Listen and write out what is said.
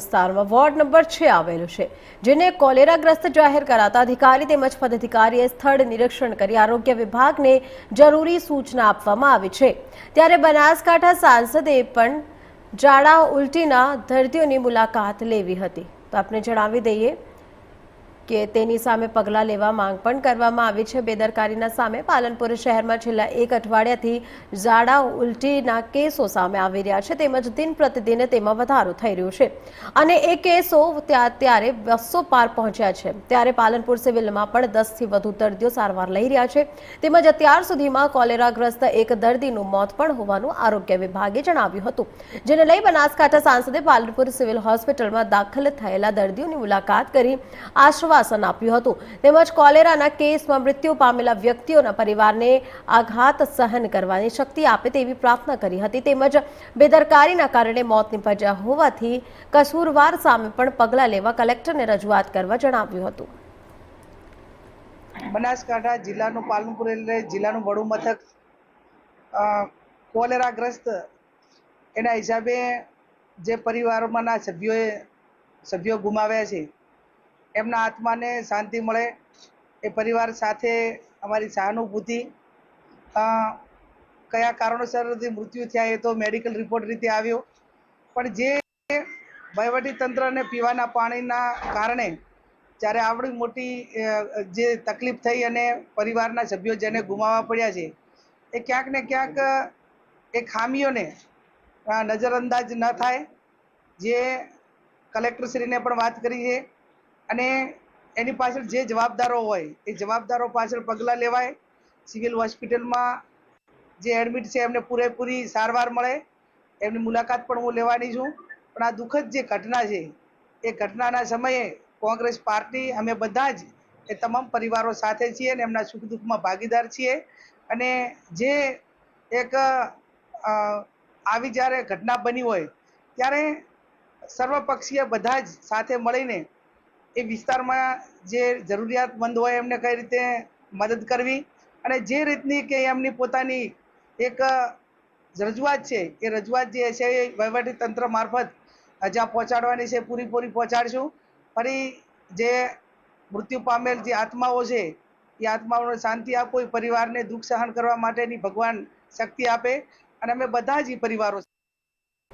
વિસ્તારમાં ward number છે આવેલું છે, જેને કોલેરાગ્રસ્ત જાહેર કરાતા અધિકારી તેમજ પદાધિકારીએ સ્થળ નિરીક્ષણ કરી આરોગ્ય વિભાગને જરૂરી સૂચના આપવામાં આવી છે. ત્યારે બનાસકાંઠા સાંસદે પણ ઝાડા ઉલટીના દર્દીઓની મુલાકાત લેવી હતી. તો આપણે જણાવી દઈએ કે તેની સામે પગલાં લેવા માંગ પણ કરવામાં આવી છે. બેદરકારીના સામે પાલનપુર શહેરમાં છેલ્લા એક અઠવાડિયાથી ઝાડા ઉલટીના કેસો સામે આવી રહ્યા છે. તેમજ દિન પ્રતિદિન તેમાં વધારો થઈ રહ્યો છે. અને એ કેસો ત્યાં ત્યારે બસો પાર પહોંચ્યા છે. ત્યારે પાલનપુર સિવિલમાં પણ દસથી વધુ દર્દીઓ સારવાર લઈ રહ્યા છે. તેમજ અત્યાર સુધીમાં કોલેરાગ્રસ્ત એક દર્દીનું મોત પણ હોવાનું આરોગ્ય વિભાગે જણાવ્યું હતું. જેને લઈ બનાસકાંઠા સાંસદે પાલનપુર સિવિલ હોસ્પિટલમાં દાખલ થયેલા દર્દીઓની મુલાકાત કરી આશ્વાસન આપ્યું હતું. તેમજ કોલેરાના કેસમાં મૃત્યુ પામેલા વ્યક્તિઓના પરિવારને આઘાત સહન કરવાની શક્તિ આપે તેવી પ્રાર્થના કરી હતી. તેમજ બેદરકારીના કારણે મોત નિપજ્યા હોવાથી કસૂરવાર સામે પણ પગલાં લેવા કલેક્ટરને રજૂઆત કરવા જણાવ્યું હતું. બનાસકાંઠા જિલ્લાનું પાલનપુર એટલે જિલ્લાનું વડુ મથક કોલેરાગ્રસ્ત એના હિસાબે જે પરિવારોમાંના સભ્યોએ સભ્યો ગુમાવ્યા છે એમના આત્માને શાંતિ મળે. એ પરિવાર સાથે અમારી સહાનુભૂતિ. કયા કારણોસરથી મૃત્યુ થયા એ તો મેડિકલ રિપોર્ટ રીતે આવ્યો. પણ જે વહીવટી તંત્રને પીવાના પાણીના કારણે જ્યારે આવડી મોટી જે તકલીફ થઈ અને પરિવારના સભ્યો જેને ગુમાવવા પડ્યા છે, એ ક્યાંક ને ક્યાંક એ ખામીઓને નજરઅંદાજ ન થાય. જે કલેક્ટરશ્રીને પણ વાત કરી છે. અને એની પાછળ જે જવાબદારો હોય, એ જવાબદારો પાછળ પગલાં લેવાય. સિવિલ હોસ્પિટલમાં જે એડમિટ છે, એમને પૂરેપૂરી સારવાર મળે. એમની મુલાકાત પણ હું લેવાની છું. પણ આ દુઃખદ જે ઘટના છે, એ ઘટનાના સમયે કોંગ્રેસ પાર્ટી, અમે બધા જ એ તમામ પરિવારો સાથે છીએ અને એમના સુખ દુઃખમાં ભાગીદાર છીએ. અને જે એક આવી જ્યારે ઘટના બની હોય, ત્યારે સર્વપક્ષીય બધા જ સાથે મળીને એ વિસ્તારમાં જે જરૂરિયાતમંદ હોય એમને કઈ રીતે મદદ કરવી અને જે રીતની કે એમની પોતાની એક રજૂઆત છે, એ રજૂઆત જે છે એ વહીવટી તંત્ર મારફત જ્યાં પહોંચાડવાની છે, પૂરીપૂરી પહોંચાડશું. ફરી જે મૃત્યુ પામેલ જે આત્માઓ છે, એ આત્માઓને શાંતિ આપો, એ પરિવારને દુઃખ સહન કરવા માટેની ભગવાન શક્તિ આપે અને અમે બધા જ પરિવારો